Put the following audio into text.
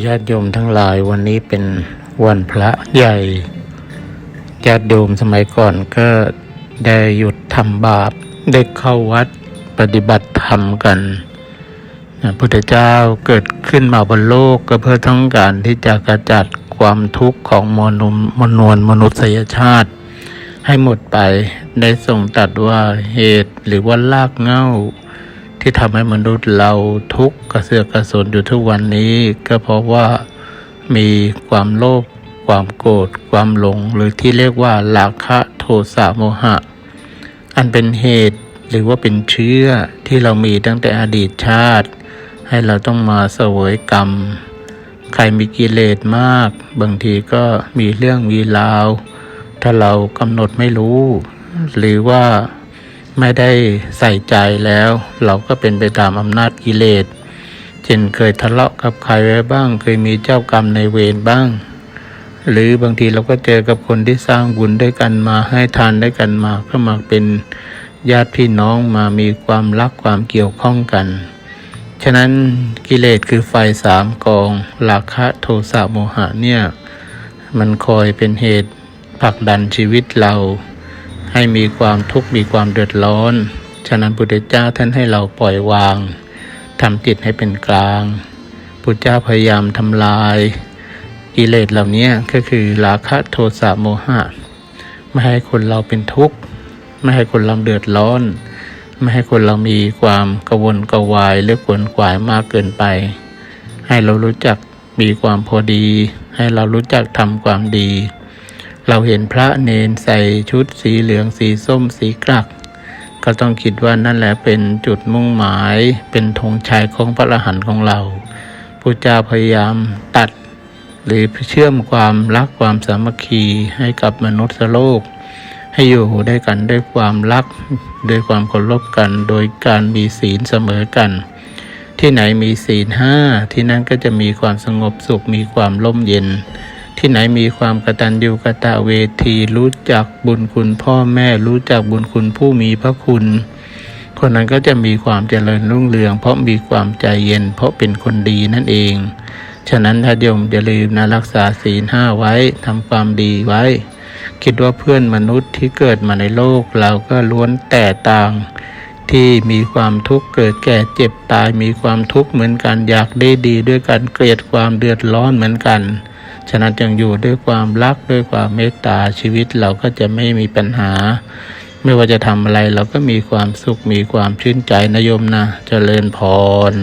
ญาติโยมทั้งหลายวันนี้เป็นวันพระใหญ่ญาติโยมสมัยก่อนก็ได้หยุดทำบาปได้เข้าวัดปฏิบัติธรรมกันพระพุทธเจ้าเกิดขึ้นมาบนโลกก็เพื่อต้องการที่จะกระจัดความทุกข์ของมนุษย์มนวลมนุษยชาติ ให้หมดไปได้ทรงตัดว่าเหตุหรือว่าลากเหง้า ที่ทำให้มนุษย์เราทุกข์กระเสือกกระสนอยู่ทุกวันนี้ ก็เพราะว่ามีความโลภความโกรธความหลง หรือที่เรียกว่าราคะโทสะโมหะ อันเป็นเหตุหรือว่าเป็นเชื้อที่เรามีตั้งแต่อดีตชาติ ให้เราต้องมาเสวยกรรม ใครมีกิเลสมาก บางทีก็มีเรื่องมีราว ถ้าเรากำหนดไม่รู้ หรือว่า ไม่ได้ใส่ใจแล้ว เราก็เป็นไปตามอำนาจกิเลสเช่นเคยทะเลาะกับใครไว้บ้าง เคยมีเจ้ากรรมในเวรบ้าง หรือบางทีเราก็เจอกับคนที่สร้างบุญด้วยกันมาให้ทานด้วยกันมาก็มาเป็นญาติพี่น้องมามีความรักความเกี่ยวข้องกัน ฉะนั้นกิเลสคือไฟสามกองราคะโทสะโมหะเนี่ย มันคอยเป็นเหตุผลักดันชีวิตเรา ให้มีความทุกข์มีความเดือดร้อน ฉะนั้นพุทธเจ้าท่านให้เราปล่อยวางทำจิตให้เป็นกลางพุทธเจ้าพยายามทำลายกิเลสเหล่านี้ก็คือราคะโทสะโมหะ ไม่ให้คนเราเป็นทุกข์ ไม่ให้คนเราเดือดร้อน ไม่ให้คนเรามีความกระวนกระวายหรือขวนขวายมากเกินไป ให้เรารู้จักมีความพอดี ให้เรารู้จักทำความดี เราเห็นพระเนนใส่ชุดสีเหลืองสีส้มสีกรัก ก็ต้องคิดว่านั่นแหละเป็นจุดมุ่งหมาย เป็นธงชัยของพระอรหันต์ของเราพุทธเจ้าพยายามตัด หรือเชื่อมความรักความสามัคคีให้กับมนุษย์โลก ให้อยู่ได้กันด้วยความรักด้วยความเคารพกัน โดยการมีศีลเสมอกัน ที่ไหนมีศีลห้าที่นั่นก็จะมีความสงบสุขมีความร่มเย็น ที่ไหนมีความกตัญญูกตะเวที รู้จักบุญคุณพ่อแม่ รู้จักบุญคุณผู้มีพระคุณ คนนั้นก็จะมีความเจริญรุ่งเรือง เพราะมีความใจเย็น เพราะเป็นคนดีนั่นเอง ฉะนั้นถ้าโยมอย่าลืมนะรักษาศีลห้าไว้ทำความดีไว้ คิดว่าเพื่อนมนุษย์ที่เกิดมาในโลกเราก็ล้วนแต่ต่างที่มีความทุกข์เกิดแก่เจ็บตายมีความทุกข์เหมือนกันอยากได้ดีด้วยกันเกลียดความเดือดร้อนเหมือนกัน ฉะนั้นจึงอยู่ด้วยความรักด้วยความเมตตาชีวิตเราก็จะไม่มีปัญหา ไม่ว่าจะทำอะไรเราก็มีความสุขมีความชื่นใจนะโยมนะ เจริญพร